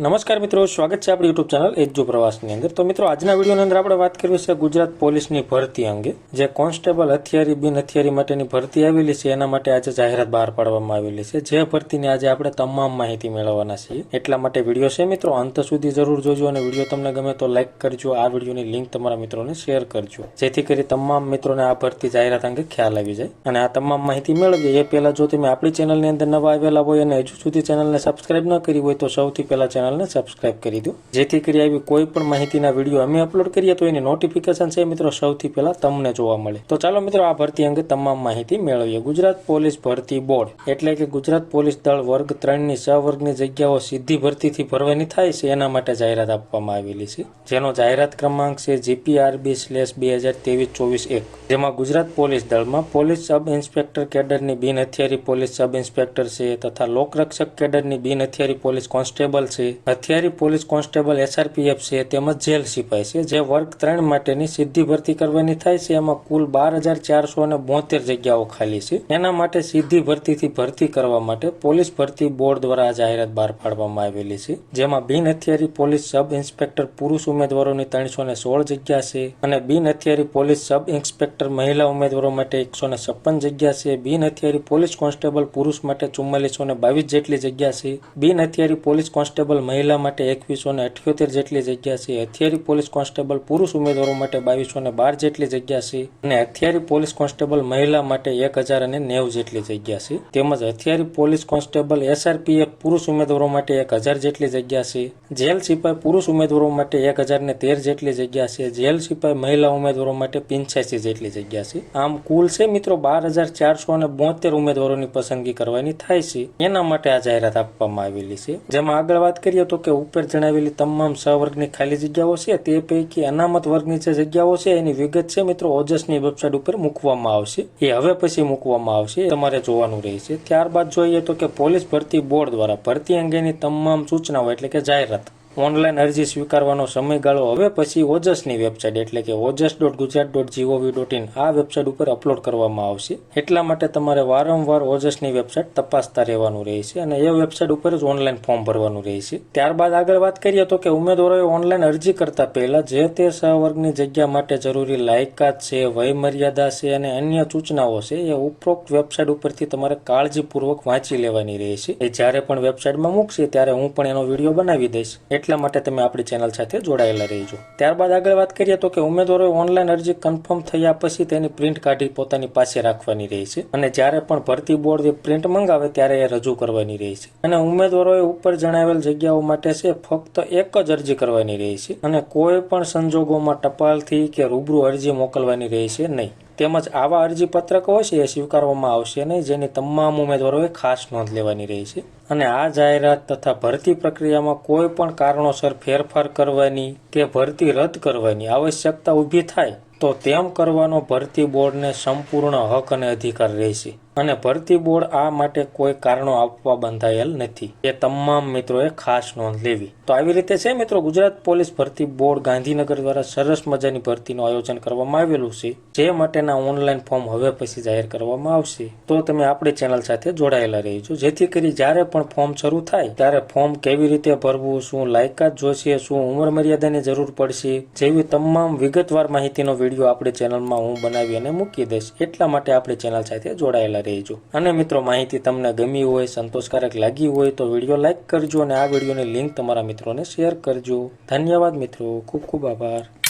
નમસ્કાર મિત્રો, સ્વાગત છે આપણી યુટ્યુબ ચેનલ એજો પ્રવાસની અંદર. તો મિત્રો, આજના વિડીયોની અંદર આપણે વાત કરવી છે ગુજરાત પોલીસની ભરતી અંગે. જે કોન્સ્ટેબલ હથિયારી, બિન હથિયારી માટેની ભરતી આવેલી છે, એના માટે આજે જાહેરાત બહાર પાડવામાં આવેલી છે. જે ભરતીની આજે આપણે તમામ માહિતી મેળવવાના છીએ. એટલા માટે વીડિયો છે મિત્રો, અંત સુધી જરૂર જોજો અને વીડિયો તમને ગમે તો લાઇક કરજો. આ વિડીયોની લિંક તમારા મિત્રોને શેર કરજો. જેથી કરી તમામ મિત્રોને આ ભરતી જાહેરાત અંગે ખ્યાલ આવી જાય. અને આ તમામ માહિતી મેળવીએ. એ પહેલા જો તમે આપણી ચેનલની અંદર નવા આવેલા હોય અને હજુ સુધી ચેનલને સબસ્ક્રાઇબ ન કરી હોય તો સૌથી પહેલા ચેનલને સબસ્ક્રાઇબ કરી દો. જેથી કરી આવી કોઈ પણ માહિતીના વીડિયો અમે અપલોડ કરીએ તો એની નોટિફિકેશન છે મિત્રો સૌથી પહેલા તમને જોવા મળે. તો ચાલો મિત્રો આ ભરતી અંગે તમામ માહિતી મેળવીએ. ગુજરાત પોલીસ ભરતી બોર્ડ એટલે કે ગુજરાત પોલીસ દળ વર્ગ ત્રણની સ વર્ગની જગ્યાઓ સીધી ભરતીથી ભરવાની થાય છે એના માટે જાહેરાત આપવામાં આવેલી છે. જેનો જાહેરાત ક્રમાંક છે જીપીઆરબી સ્લેશ બે હજાર ત્રેવીસ ચોવીસ એક. જેમાં ગુજરાત પોલીસ દળમાં પોલીસ સબ ઇન્સ્પેક્ટર કેડરની બિન હથિયારી પોલીસ સબ ઇન્સ્પેક્ટર છે તથા લોકરક્ષક કેડરની બિન હથિયારી પોલીસ કોન્સ્ટેબલ છે હથિયારી પોલીસ કોન્સ્ટેબલ એસઆરપીએફ છે તેમજ જેલ સિપાઈ છે, જે વર્ગ ત્રણ માટેની સીધી ભરતી કરવાની થાય છે. એમાં કુલ બાર હજાર ચારસો અને બોતેર જગ્યાઓ ખાલી છે. એના માટે સીધી ભરતીથી ભરતી કરવા માટે પોલીસ ભરતી બોર્ડ દ્વારા આ જાહેરાત બહાર પાડવામાં આવેલી છે. જેમાં બિન હથિયારી પોલીસ સબ ઇન્સ્પેક્ટર પુરુષ ઉમેદવારોની ત્રણસો ને સોળ જગ્યા છે અને બિન હથિયારી પોલીસ સબ ઇન્સ્પેક્ટર મહિલા ઉમેદવારો માટે એકસો ને છપ્પન જગ્યા છે. બિન હથિયારી પોલીસ કોન્સ્ટેબલ પુરુષ માટે ચુમ્માલીસો ને બાવીસ જેટલી જગ્યા છે. બિન હથિયારી પોલીસ કોન્સ્ટેબલ મહિલા માટે એકવીસો ને અઠ્યોતેર જેટલી જગ્યા છે. હથિયારી પોલીસ કોન્સ્ટેબલ પુરુષ ઉમેદવારો માટે બાવીસો ને બાર જેટલી જગ્યા છે અને હથિયારી પોલીસ કોન્સ્ટેબલ મહિલા માટે એક હજાર અને નેવ જેટલી જગ્યા છે. તેમજ હથિયારી પોલીસ કોન્સ્ટેબલ એસઆરપીએફ પુરુષ ઉમેદવારો માટે એક હજાર જેટલી જગ્યા છે. જેલ સિપાઈ પુરુષ ઉમેદવારો માટે એક હજાર ને તેર જેટલી જગ્યા છે. જેલ સિપાઈ મહિલા ઉમેદવારો માટે પિંચ્યાસી જેટલી જગ્યા છે. આમ કુલ છે મિત્રો બાર હજાર ચારસો અને બોતેર ઉમેદવારોની પસંદગી કરવાની થાય છે. એના માટે આ જાહેરાત આપવામાં આવેલી છે. જેમાં આગળ વાત કરીએ તો કે ઉપર જણાવેલી તમામ સહવર્ગની ખાલી જગ્યાઓ છે, તે પૈકી અનામત વર્ગની જે જગ્યાઓ છે, એની વિગત છે મિત્રો, ઓજસની વેબસાઇટ ઉપર મૂકવામાં આવશે. એ હવે પછી મૂકવામાં આવશે તમારે જોવાનું રહેશે. ત્યારબાદ જોઈએ તો કે પોલીસ ભરતી બોર્ડ દ્વારા ભરતી અંગેની તમામ સૂચનાઓ એટલે કે જાહેરાત ઓનલાઈન અરજી સ્વીકારવાનો સમયગાળો હવે પછી ઓજસની વેબસાઇટ એટલે કે Ojas dot Gujarat dot GOV dot in આ વેબસાઇટ ઉપર અપલોડ કરવામાં આવશે. એટલા માટે તમારે વારંવાર ઓજસની વેબસાઇટ તપાસતા રહેવાનું રહેશે અને એ વેબસાઇટ ઉપર જ ઓનલાઈન ફોર્મ ભરવાનું રહેશે. ત્યારબાદ આગળ વાત કરીએ તો કે ઉમેદવારોએ ઓનલાઈન અરજી કરતા પહેલા જે તે સહવર્ગની જગ્યા માટે જરૂરી લાયકાત છે વય મર્યાદા છે અને અન્ય સૂચનાઓ છે એ ઉપરોક્ત વેબસાઇટ ઉપરથી તમારે કાળજીપૂર્વક વાંચી લેવાની રહેશે. એ જ્યારે પણ વેબસાઇટમાં મૂકશે ત્યારે હું પણ એનો વીડિયો બનાવી દઈશ. એટલા માટે તમે આપણી ચેનલ સાથે જોડાયેલા રહેજો. ત્યારબાદ આગળ વાત કરીએ તો કે ઉમેદવારોએ ઓનલાઈન અરજી કન્ફર્મ થયા પછી તેની પ્રિન્ટ કાઢી પોતાની પાસે રાખવાની રહેશે અને જ્યારે પણ ભરતી બોર્ડ પ્રિન્ટ મંગાવે ત્યારે એ રજૂ કરવાની રહેશે અને ઉમેદવારોએ ઉપર જણાવેલ જગ્યાઓ માટે છે ફક્ત એક જ અરજી કરવાની રહેશે અને કોઈ પણ સંજોગોમાં ટપાલથી કે રૂબરૂ અરજી મોકલવાની રહેશે નહીં. તેમજ આવા અરજીપત્રક હોય છે એ સ્વીકારવામાં આવશે નહીં, જેની તમામ ઉમેદવારોએ ખાસ નોંધ લેવાની રહેશે અને આ જાહેરાત તથા ભરતી પ્રક્રિયામાં કોઈ પણ કારણોસર ફેરફાર કરવાની કે ભરતી રદ કરવાની આવશ્યકતા ઊભી થાય, તો તેમ કરવાનો ભરતી બોર્ડને સંપૂર્ણ હક અને અધિકાર રહેશે. અને ભરતી બોર્ડ આ માટે કોઈ કારણો આપવા બંધાયેલ નથી. એ તમામ મિત્રોએ ખાસ નોંધ લેવી. તો આવી રીતે છે મિત્રો, ગુજરાત પોલીસ ભરતી બોર્ડ ગાંધીનગર દ્વારા સરસ મજાની ભરતીનું આયોજન કરવામાં આવેલું છે. જે માટેના ઓનલાઈન ફોર્મ હવે પછી જાહેર કરવામાં આવશે. તો તમે આપણી ચેનલ સાથે જોડાયેલા રહેજો. જેથી કરી જ્યારે પણ ફોર્મ શરૂ થાય, ત્યારે ફોર્મ કેવી રીતે ભરવું, શું લાયકાત જોશે, શું ઉંમર મર્યાદાની જરૂર પડશે, જેવી તમામ વિગતવાર માહિતીનો વીડિયો આપણી ચેનલમાં હું બનાવી અને મૂકી દઈશ. એટલા માટે આપણી ચેનલ સાથે જોડાયેલા રહેજો. અને મિત્રો, માહિતી તમને ગમી હોય, સંતોષકારક લાગી હોય, તો વીડિયો લાઇક કરજો અને આ વિડીયોની લિંક તમારા મિત્રોને શેર કરજો. ધન્યવાદ મિત્રો. ખૂબ ખૂબ આભાર.